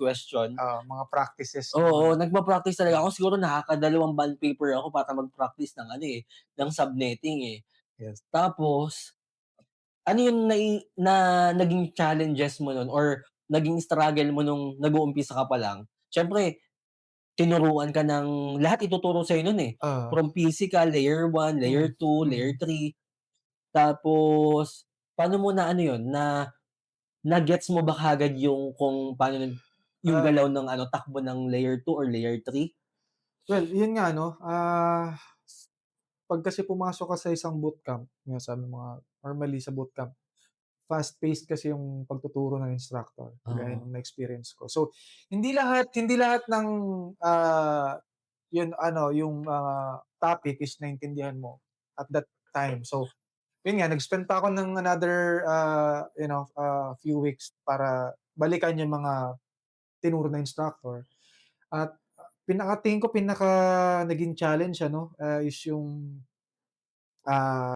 question. Oo, mga practices. Oo, nagpa-practice talaga ako. Siguro nakakadalawang bond paper ako para mag-practice ng ano, eh, ng subnetting, eh. Yes. Tapos, ano yung nai na naging challenges mo nun or naging struggle mo nung nag-uumpisa ka pa lang? Siyempre, tinuruan ka ng lahat ituturo sa'yo nun, eh. Oo. From physical, layer 1, layer Hmm, 2, mm. layer 3. Tapos, paano mo na ano yun, na na-gets mo ba kaagad yung kung paano yung Ah. galaw ng ano, takbo ng layer 2 or layer 3? Well, yun nga 'no, ah, 'pag kasi pumasok ka sa isang bootcamp, nga sabi mo nga, normally sa bootcamp, fast-paced kasi yung pagtuturo ng instructor, kagaya Oo. nung na-experience ko. So, hindi lahat hindi lahat ng, ah, yun ano, yung, ah, topic is naintindihan mo at that time. So, yun nga, nag-spend pa ako ng another, ah, you know, ah, few weeks para balikan yung mga tinuro ng instructor. At pinaka ko pinaka naging challenge ano, ah, is yung, ah